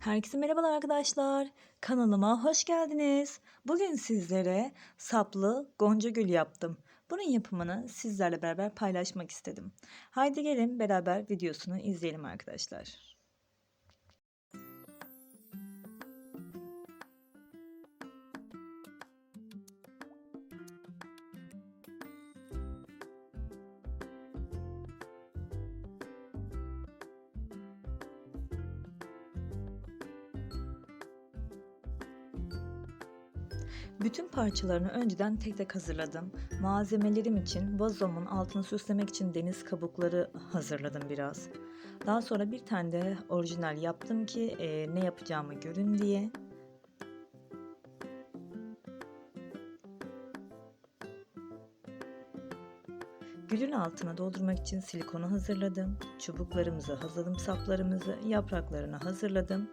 Herkese merhabalar arkadaşlar. Kanalıma hoş geldiniz. Bugün sizlere saplı gonca gül yaptım. Bunun yapımını sizlerle beraber paylaşmak istedim. Haydi gelin beraber videosunu izleyelim arkadaşlar. Bütün parçalarını önceden tek tek hazırladım. Malzemelerim için vazomun altını süslemek için deniz kabukları hazırladım biraz. Daha sonra bir tane de orijinal yaptım ki e, ne yapacağımı görün diye. Gülün altına doldurmak için silikonu hazırladım. Çubuklarımızı hazırladım, saplarımızı, yapraklarını hazırladım.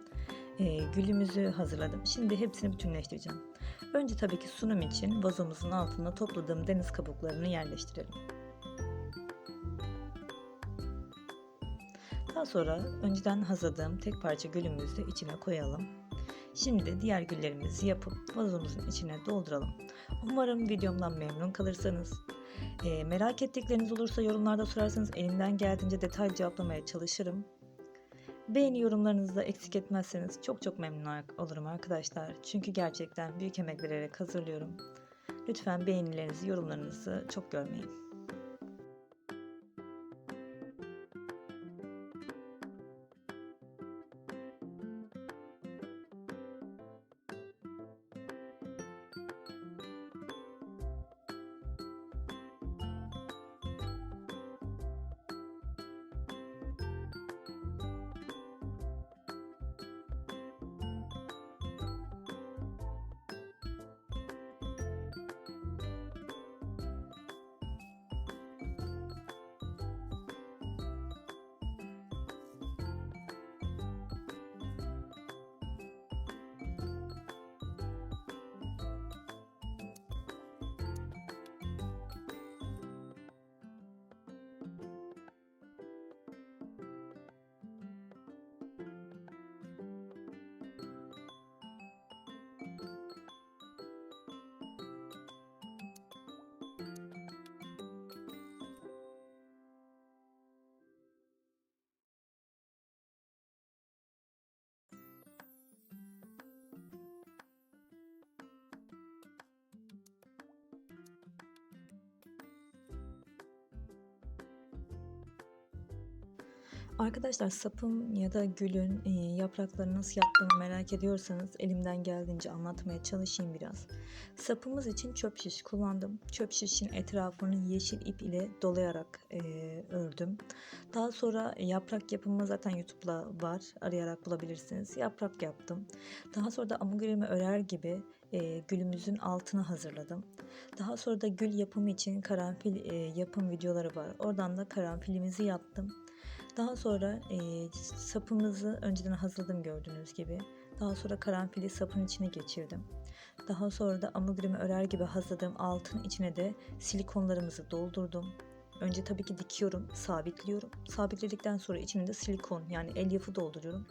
E, gülümüzü hazırladım. Şimdi hepsini bütünleştireceğim. Önce tabii ki sunum için vazomuzun altına topladığım deniz kabuklarını yerleştirelim. Daha sonra önceden hazırladığım tek parça gülümüzü de içine koyalım. Şimdi diğer güllerimizi yapıp vazomuzun içine dolduralım. Umarım videomdan memnun kalırsanız. E, merak ettikleriniz olursa yorumlarda sorarsanız elimden geldiğince detaylı cevaplamaya çalışırım. Beğeni yorumlarınızı da eksik etmezseniz çok çok memnun olurum arkadaşlar. Çünkü gerçekten büyük emek vererek hazırlıyorum. Lütfen beğenilerinizi, yorumlarınızı çok görmeyin. Arkadaşlar sapın ya da gülün e, yapraklarını nasıl yaptığımı merak ediyorsanız elimden geldiğince anlatmaya çalışayım biraz. Sapımız için çöp şiş kullandım. Çöp şişin etrafını yeşil ip ile dolayarak e, ördüm. Daha sonra yaprak yapımı zaten YouTube'da var. Arayarak bulabilirsiniz. Yaprak yaptım. Daha sonra da amigurumi örer gibi e, gülümüzün altını hazırladım. Daha sonra da gül yapımı için karanfil yapım videoları var. Oradan da karanfilimizi yaptım. Daha sonra e, sapımızı önceden hazırladım gördüğünüz gibi. Daha sonra karanfili sapın içine geçirdim. Daha sonra da amigurumi örer gibi hazırladığım altın içine de silikonlarımızı doldurdum. Önce tabii ki dikiyorum, sabitliyorum. Sabitledikten sonra içine de silikon yani elyafı dolduruyorum.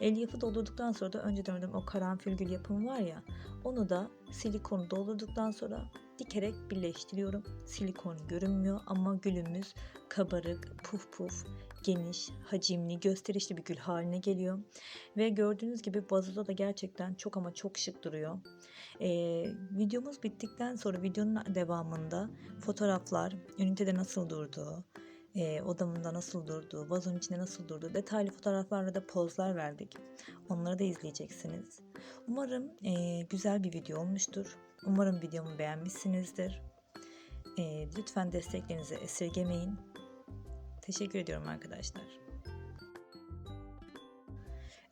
Elyafı doldurduktan sonra da önceden ördüğüm o karanfil gül yapımı var ya onu da silikonu doldurduktan sonra dikerek birleştiriyorum. Silikon görünmüyor ama gülümüz kabarık, puf puf, geniş, hacimli, gösterişli bir gül haline geliyor. Ve gördüğünüz gibi vazoda da gerçekten çok ama çok şık duruyor. Ee, videomuz bittikten sonra videonun devamında fotoğraflar, ünitede nasıl durduğu, e, odamında nasıl durduğu, vazonun içinde nasıl durduğu detaylı fotoğraflarla da pozlar verdik. Onları da izleyeceksiniz. Umarım e, güzel bir video olmuştur. Umarım videomu beğenmişsinizdir. E, lütfen desteklerinizi esirgemeyin. Teşekkür ediyorum arkadaşlar.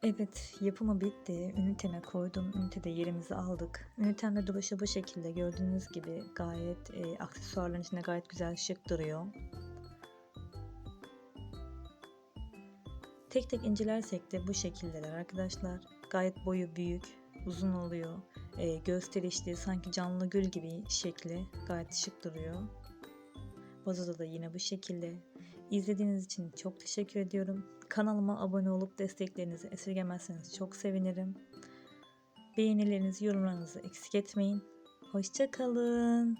Evet yapımı bitti. Üniteme koydum. Ünitede yerimizi aldık. Ünitemde duruşu bu şekilde gördüğünüz gibi gayet e, aksesuarların içinde gayet güzel şık duruyor. Tek tek incelersek de bu şekildeler arkadaşlar. Gayet boyu büyük, uzun oluyor. E, gösterişli, sanki canlı gül gibi şekli gayet şık duruyor. Vazoda da yine bu şekilde. İzlediğiniz için çok teşekkür ediyorum. Kanalıma abone olup desteklerinizi esirgemezseniz çok sevinirim. Beğenilerinizi, yorumlarınızı eksik etmeyin. Hoşçakalın.